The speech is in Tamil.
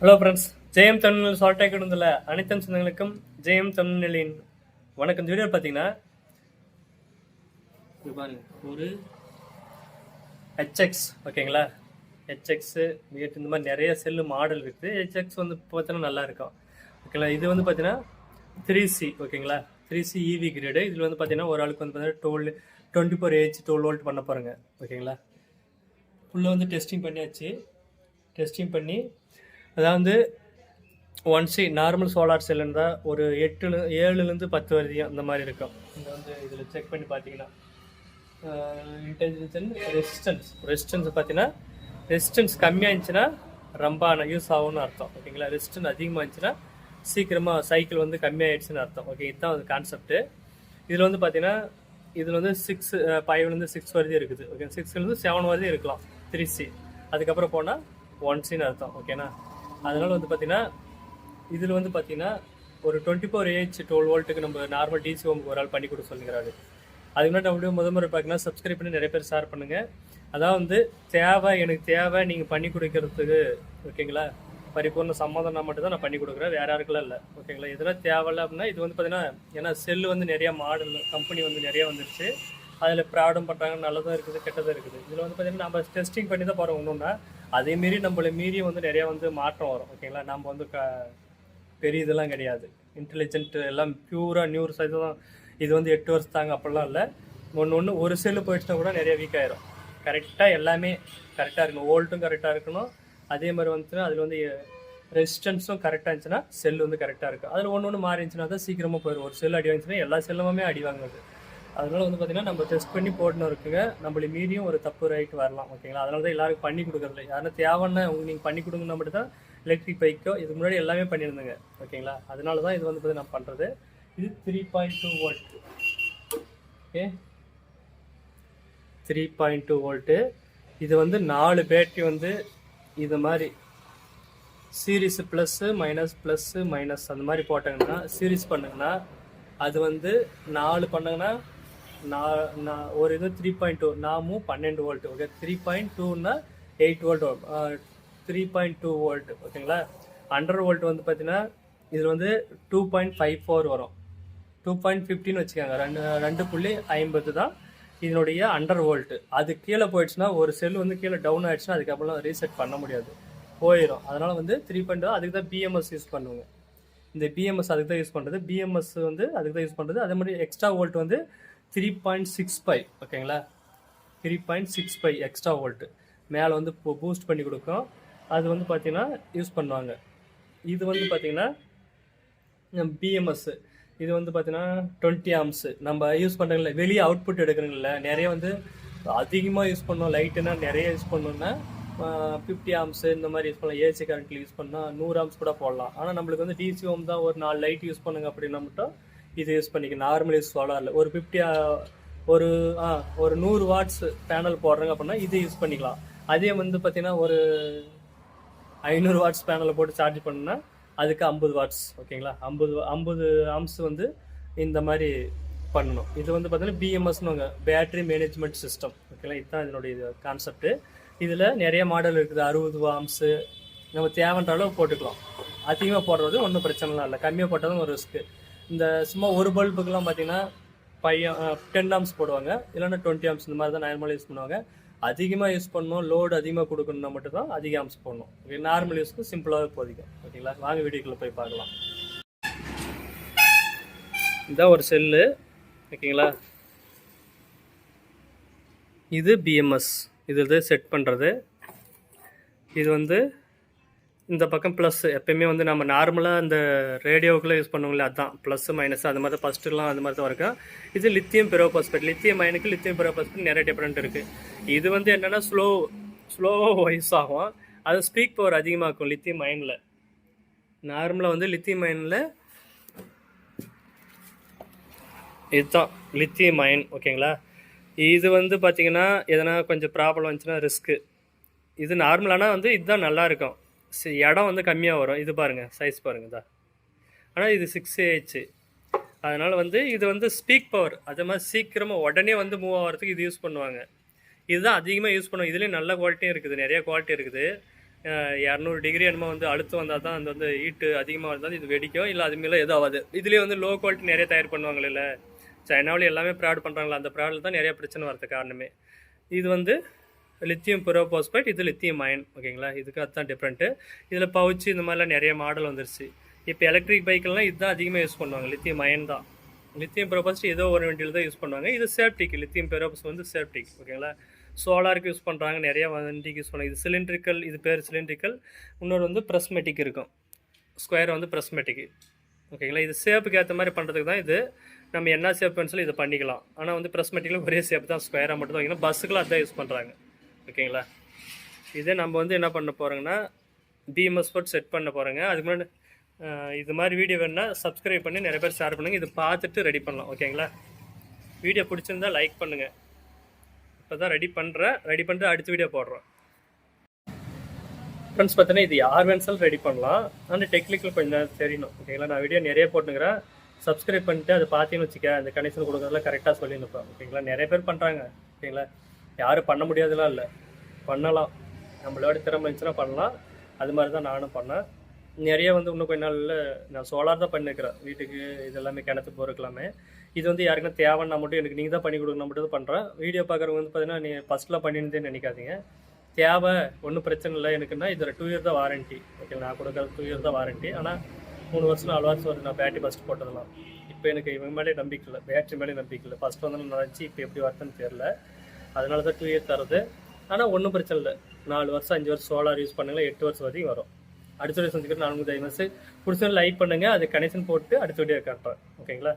ஹலோ ஃப்ரெண்ட்ஸ் ஜெயம் தமிழ் ஷார்ட்டாக இருந்துள்ள அனைத்து சொந்தங்களுக்கும் ஜெயம் தமிழின் வணக்கம். இந்த வீடியோ பார்த்தீங்கன்னா பாருங்க. ஒரு ஹெச்எக்ஸ் ஓகேங்களா? ஹெச்எக்ஸு வியட் இந்த மாதிரி நிறைய செல்லு மாடல் இருக்குது. ஹெச்எக்ஸ் வந்து பார்த்தோன்னா நல்லா இருக்கும். ஓகேங்களா? இது வந்து பார்த்தீங்கன்னா த்ரீ சி ஓகேங்களா? த்ரீ சி இவி கிரேடு இதில் வந்து பார்த்தீங்கன்னா ஒரு ஆளுக்கு வந்து பார்த்தீங்கன்னா twelve twenty four AH twelve volt பண்ண போகிறேங்க ஓகேங்களா? ஃபுல்லாக வந்து டெஸ்டிங் பண்ணியாச்சு. டெஸ்டிங் பண்ணி அதாவது one C normal solar cell இருந்தால் ஒரு எட்டு ஏழுலேருந்து பத்து வரையும் அந்த மாதிரி இருக்கும். இந்த வந்து இதில் செக் பண்ணி பார்த்தீங்கன்னா இன்டெலிஜென்ஸ் ரெசிஸ்டன்ஸ் ரெசிஸ்டன்ஸ் பார்த்தீங்கன்னா ரெசிஸ்டன்ஸ் கம்மியாக இருந்துச்சுன்னா ரொம்ப யூஸ் ஆகும்னு அர்த்தம். ஓகேங்களா ரெசிஸ்டன்ஸ் அதிகமாக இருந்துச்சுன்னா சீக்கிரமாக சைக்கிள் வந்து கம்மியாகிடுச்சுன்னு அர்த்தம். ஓகே இதுதான் வந்து கான்செப்ட்டு இதில் வந்து பார்த்தீங்கன்னா இதில் வந்து சிக்ஸ் ஃபைவ்லேருந்து சிக்ஸ் வரையும் இருக்குது. ஓகே சிக்ஸ்லேருந்து செவன் வரையும் இருக்கலாம். த்ரீ சி அதுக்கப்புறம் போனால் ஒன் சின்னு அர்த்தம். ஓகேண்ணா அதனால் வந்து பார்த்தீங்கன்னா இதில் வந்து பார்த்தீங்கன்னா ஒரு டுவெண்ட்டி ஃபோர் ஏஹெச் டுவெல் வோல்ட்டுக்கு நம்ம நார்மல் டிசி ஹோமுக்கு ஒரு ஆள் பண்ணி கொடுக்க சொல்லிக்கிறாரு அதுக்கு முன்னாடி நம்ம முத முறை பார்த்தீங்கன்னா சப்ஸ்கிரைப் பண்ணி நிறைய பேர் ஷேர் பண்ணுங்கள் அதான் வந்து தேவை எனக்கு தேவை நீங்கள் பண்ணி கொடுக்கறதுக்கு ஓகேங்களா? பரிபூர்ண சம்மதம்னா மட்டும் தான் நான் பண்ணி கொடுக்குறேன் வேற யாருக்கெல்லாம் இல்லை ஓகேங்களா? இதெல்லாம் தேவையில்ல அப்படின்னா இது வந்து பார்த்தீங்கன்னா ஏன்னா செல்லு வந்து நிறையா மாடல் கம்பெனி வந்து நிறையா வந்துருச்சு. அதில் ப்ராடும் பண்ணுறாங்க நல்லதும் இருக்குது கெட்டதும் இருக்குது. இதில் வந்து பார்த்திங்கன்னா நம்ம டெஸ்டிங் பண்ணி தான் போகிறோம் ஒன்றுன்னா அதே மீறி நம்மளை மீறி வந்து நிறையா வந்து மாற்றம் வரும் ஓகேங்களா நம்ம வந்து க பெரிய இதெல்லாம் கிடையாது. இன்டெலிஜென்ட் எல்லாம் பியூராக நியூ சைஸ் தான். இது வந்து எட்டு வருஷம் தாங்க அப்படிலாம் இல்லை. ஒன்று ஒன்று ஒரு செல்லு போயிடுச்சுனா கூட நிறைய வீக் ஆயிரும். கரெக்டாக எல்லாமே கரெக்டாக இருக்கணும். ஓல்ட்டும் கரெக்டாக இருக்கணும். அதே மாதிரி வந்துச்சுன்னா அதில் வந்து ரெசிஸ்டன்ஸும் கரெக்டாக இருந்துச்சுன்னா செல் வந்து கரெக்டாக இருக்கும். அதில் ஒன்று ஒன்று மாறி இருந்துச்சுன்னா தான் சீக்கிரமாக போயிடும் ஒரு செல் அடி வாங்கிச்சுன்னா எல்லா செல்லுமே அடி வாங்குது அதனால வந்து பார்த்தீங்கன்னா நம்ம டெஸ்ட் பண்ணி போடணும் இருக்குங்க நம்மளுக்கு மீறியும் ஒரு தப்பு ரைட் வரலாம் ஓகேங்களா அதனால தான் எல்லாருக்கும் பண்ணி கொடுக்குறதில்ல. யாரும் தேவைன்னா உங்களுக்கு நீங்கள் பண்ணி கொடுங்கன்னா மட்டும் தான் எலக்ட்ரிக் பைக்கோ இதுக்கு முன்னாடி எல்லாமே பண்ணியிருந்தேங்க ஓகேங்களா அதனால தான் இது வந்து பார்த்தீங்கன்னா நான் பண்ணுறது இது three point two volt okay three point two volt இது வந்து நாலு பேட்டரி வந்து இது மாதிரி series plus minus plus minus அந்த மாதிரி போட்டாங்கன்னா சீரிஸ் பண்ணுங்கன்னா அது வந்து நாலு பண்ணாங்கன்னா நான் நான் ஒரு இது த்ரீ பாயிண்ட் டூ நாமும் பன்னெண்டு volt okay three point டூன்னா eight volt three point two volt ஓகேங்களா ஹண்ட்ரட் வோல்ட் வந்து பார்த்தீங்கன்னா இதில் வந்து டூ பாயிண்ட் ஃபைவ் ஃபோர் வரும். டூ பாயிண்ட் ஃபிஃப்டின்னு வச்சுக்கோங்க. ரெண்டு ரெண்டு புள்ளி ஐம்பது தான் இதனுடைய அண்டர் வோல்ட்டு அது கீழே போயிடுச்சுன்னா ஒரு செல் வந்து கீழே டவுன் ஆயிடுச்சுன்னா அதுக்கப்புறம் ரீசெட் பண்ண முடியாது. போயிடும் அதனால் வந்து த்ரீ பாயிண்ட் அதுக்கு தான் பிஎம்எஸ் யூஸ் பண்ணுவாங்க. இந்த பிஎம்எஸ் அதுக்கு தான் யூஸ் பண்ணுறது பிஎம்எஸ் வந்து அதுக்கு தான் யூஸ் பண்ணுறது அதே மாதிரி எக்ஸ்ட்ரா வோல்ட் வந்து த்ரீ பாயிண்ட் சிக்ஸ் ஃபைவ் ஓகேங்களா three point six five extra volt மேலே வந்து இப்போ பூஸ்ட் பண்ணி கொடுக்கும். அது வந்து பார்த்திங்கன்னா யூஸ் பண்ணுவாங்க. இது வந்து பார்த்தீங்கன்னா பிஎம்எஸ்ஸு இது வந்து பார்த்தீங்கன்னா டுவெண்ட்டி ஆம்ஸு நம்ம யூஸ் பண்ணுறோம்ல வெளியே அவுட்புட் எடுக்கிறோங்கள நிறைய வந்து அதிகமாக யூஸ் பண்ணோம். லைட்டுனா நிறைய யூஸ் பண்ணோம்னா ஃபிஃப்டி ஆம்ஸு இந்த மாதிரி யூஸ் பண்ணலாம். ஏசி கரண்ட்டில் யூஸ் பண்ணால் நூறு ஆம்ஸ் கூட போடலாம். ஆனால் நம்மளுக்கு வந்து டிசி ஹோம் தான் ஒரு நாலு லைட் யூஸ் பண்ணுங்க அப்படின்னா மட்டும் இது யூஸ் பண்ணிக்க நார்மலி சோலாரில் ஒரு ஃபிஃப்டி ஒரு ஆ ஒரு நூறு வாட்ஸ் பேனல் போடுறாங்க அப்படின்னா இது யூஸ் பண்ணிக்கலாம். அதே வந்து பார்த்தீங்கன்னா ஒரு ஐநூறு வாட்ஸ் பேனலை போட்டு சார்ஜ் பண்ணுன்னா அதுக்கு ஐம்பது வாட்ஸ் ஓகேங்களா ஐம்பது ஐம்பது ஆம்ஸ் வந்து இந்த மாதிரி பண்ணணும். இது வந்து பார்த்தீங்கன்னா பிஎம்எஸ்னுங்க பேட்டரி மேனேஜ்மெண்ட் சிஸ்டம் ஓகேங்களா இதுதான் இதனுடைய இது கான்செப்ட்டு இதில் நிறைய மாடல் இருக்குது. அறுபது ஆம்ஸு நம்ம தேவைன்ற அளவு போட்டுக்கலாம். அதிகமாக போடுறது ஒன்றும் பிரச்சனைலாம் இல்லை. கம்மியாக போட்டாலும் ஒரு ரிஸ்க்கு இந்த சும்மா ஒரு பல்புக்கெல்லாம் பார்த்தீங்கன்னா பையன் டென் ஆம்ஸ் போடுவாங்க. இல்லைன்னா டுவெண்ட்டி ஆம்ஸ் இந்த மாதிரி தான் நார்மலாக யூஸ் பண்ணுவாங்க. அதிகமாக யூஸ் பண்ணணும் லோடு அதிகமாக கொடுக்கணும்னா மட்டும் தான் அதிக ஆம்ஸ் போடணும். ஓகே நார்மல் யூஸ்க்கு சிம்பிளாகவே போதிக்கும். ஓகேங்களா? வாங்க வீடியோக்குள்ளே போய் பார்க்கலாம். இதான் ஒரு செல்லு ஓகேங்களா? இது பிஎம்எஸ் இது இது செட் பண்ணுறது இது வந்து இந்த பக்கம் ப்ளஸ் எப்பயுமே வந்து நம்ம நார்மலாக இந்த ரேடியோவுக்குள்ளே யூஸ் பண்ணுவோம்ல அதான். ப்ளஸ் மைனஸ் அது மாதிரி ஃபஸ்ட்டுலாம் அது மாதிரி தான் இருக்கும் இது லித்தியம் பெரோபாஸ்பேட் லித்தியம் அயனுக்கு லித்தியம் பெரோபாஸ்பேட் நிறைய டிஃப்ரெண்ட் இருக்குது இது வந்து என்னென்னா ஸ்லோ ஸ்லோவாக வைஸ் ஆகும். அது ஸ்பீக் பவர் அதிகமாகும் லித்தியம் அயனில் நார்மலாக வந்து லித்தியம் அயனில் இதுதான் லித்தியம் அயன் ஓகேங்களா இது வந்து பார்த்தீங்கன்னா எதனா கொஞ்சம் ப்ராப்ளம் வந்துச்சுன்னா ரிஸ்க்கு இது நார்மலானால் வந்து இதுதான் நல்லாயிருக்கும் சரி சி- இடம் வந்து கம்மியாக வரும். இது பாருங்கள் சைஸ் பாருங்கள் தான் ஆனால் இது சிக்ஸ் ஏஹெச் அதனால் வந்து இது வந்து ஸ்பீக் பவர் அதே மாதிரி சீக்கிரமாக உடனே வந்து மூவ் ஆகிறதுக்கு இது யூஸ் பண்ணுவாங்க. இதுதான் அதிகமாக யூஸ் பண்ணுவோம் இதுலேயும் நல்ல குவாலிட்டியும் இருக்குது. நிறைய குவாலிட்டி இருக்குது. இரநூறு டிகிரி என்னமோ வந்து அழுத்தம் வந்தால் தான் அந்த வந்து ஹீட்டு அதிகமாக இருந்தால் இது வெடிக்கும். இல்லை அது மேலே எதுவும் ஆகாது. இதுலேயே வந்து லோ குவாலிட்டி நிறைய தயார் பண்ணுவாங்க இல்லை சைனாவில் எல்லாமே ப்ராட் பண்ணுறாங்களா அந்த ப்ராடில் தான் நிறைய பிரச்சனை வரது காரணமே. இது வந்து லித்தியம் பெரோபாஸ்பைட் இது லித்தியம் அயன் ஓகேங்களா இதுக்கு அதுதான் டிஃப்ரெண்ட்டு இதில் பவுச்சு இந்த மாதிரிலாம் நிறைய மாடல் வந்துருச்சு. இப்போ எலக்ட்ரிக் பைக்கெல்லாம் இதுதான் அதிகமாக யூஸ் பண்ணுவாங்க லித்தியம் அயன் தான். லித்தியம் பெரோபாஸ்ட் ஏதோ ஒரு வண்டியில் தான் யூஸ் பண்ணுவாங்க. இது சேஃப்டிக்கு லித்தியம் பெரோபாஸ் வந்து சேஃப்டிக்கு ஓகேங்களா சோலாருக்கு யூஸ் பண்ணுறாங்க நிறைய வண்டிக்கு யூஸ் பண்ணுவாங்க. இது சிலிண்ட்ரிக்கல் இது பேர் சிலிண்ட்ரிக்கல் இன்னொரு வந்து ப்ரெஸ்மெட்டிக் இருக்கும். ஸ்கொயர் வந்து ப்ரெஸ்மெட்டிக்கு ஓகேங்களா இது சேப்புக்கு ஏற்ற மாதிரி பண்ணுறதுக்கு தான் இது. நம்ம என்ன ஷேப் சொல்லி இதை பண்ணிக்கலாம். ஆனால் வந்து ப்ரெஸ்மெட்டிக்கில் ஒரே சேப் தான் ஸ்கொயராக மட்டும் தான் வைக்கணும். பஸ்ஸுக்குலாம் அதான் யூஸ் பண்ணுறாங்க ஓகேங்களா? இதே நம்ம வந்து என்ன பண்ண போகிறோங்கன்னா பிஎம்எஸ் போட் செட் பண்ண போகிறோங்க அதுக்கு முன்னாடி இது மாதிரி வீடியோ வேணுன்னா சப்ஸ்கிரைப் பண்ணி நிறைய பேர் ஷேர் பண்ணுங்கள் இது பார்த்துட்டு ரெடி பண்ணலாம். ஓகேங்களா? வீடியோ பிடிச்சிருந்தா லைக் பண்ணுங்கள் இப்போ தான் ரெடி பண்ணுறேன் ரெடி பண்ணிட்டு அடுத்த வீடியோ போடுறோம். ஃப்ரெண்ட்ஸ் பார்த்தீங்கன்னா இது யார் வேணுசாலும் ரெடி பண்ணலாம். ஆனால் டெக்னிக்கல் கொஞ்சம் தெரியணும். ஓகேங்களா? நான் வீடியோ நிறைய போட்டுங்கிறேன் சப்ஸ்கிரைப் பண்ணிட்டு அதை பார்த்தீங்கன்னு வச்சுக்க அந்த கனெக்ஷன் கொடுக்குறதுல கரெக்டாக சொல்லியிருப்பேன் ஓகேங்களா? நிறைய பேர் பண்ணுறாங்க ஓகேங்களா? யாரும் பண்ண முடியாதுலாம் இல்லை. பண்ணலாம். நம்மளோட திறமை இருந்துச்சுன்னா பண்ணலாம். அது மாதிரி தான் நானும் பண்ணேன். நிறைய வந்து இன்னும் கொஞ்ச நாளில் நான் சோலார் தான் பண்ணிருக்கிறேன் வீட்டுக்கு இதெல்லாமே கிணத்து போகிறக்கலாமே இது வந்து யாருக்குன்னா தேவைன்னா மட்டும் எனக்கு நீங்கள் தான் பண்ணி கொடுக்கணும் மட்டும் தான் பண்ணுறேன் வீடியோ பார்க்குறவங்க வந்து பார்த்தீங்கன்னா நீ ஃபஸ்ட்டில் பண்ணியிருந்தேன்னு நினைக்காதீங்க. தேவை ஒன்றும் பிரச்சனை இல்லை. எனக்குன்னா இதில் டூ இயர் தான் வாரண்ட்டி ஓகே நான் கொடுக்குறது டூ இயர் தான் வாரண்ட்டி ஆனால் மூணு வருஷம் நாலு வருஷம் வருது. நான் பேட்டரி ஃபஸ்ட் போட்டதெல்லாம். இப்போ எனக்கு இவங்க மேலே நம்பிக்கை இல்லை. பேட்டரி மேலே நம்பிக்கை இல்லை. ஃபஸ்ட் வந்து நான் நினச்சி இப்போ எப்படி வருதுன்னு தெரில அதனால தான் டூ இயர் தருது. ஆனால் ஒன்றும் பிரச்சனை இல்லை. நாலு வருஷம் அஞ்சு வருஷம் சோலார் யூஸ் பண்ணுங்கள் எட்டு வருஷம் வரைக்கும் வரும். அடுத்த வீடியோ செஞ்சுக்கிட்டு நான்கு மாதம் பிடிச்சவங்க லைக் பண்ணுங்கள் அது கனெக்ஷன் போட்டு அடுத்த வீடியோ காட்டுறேன். ஓகேங்களா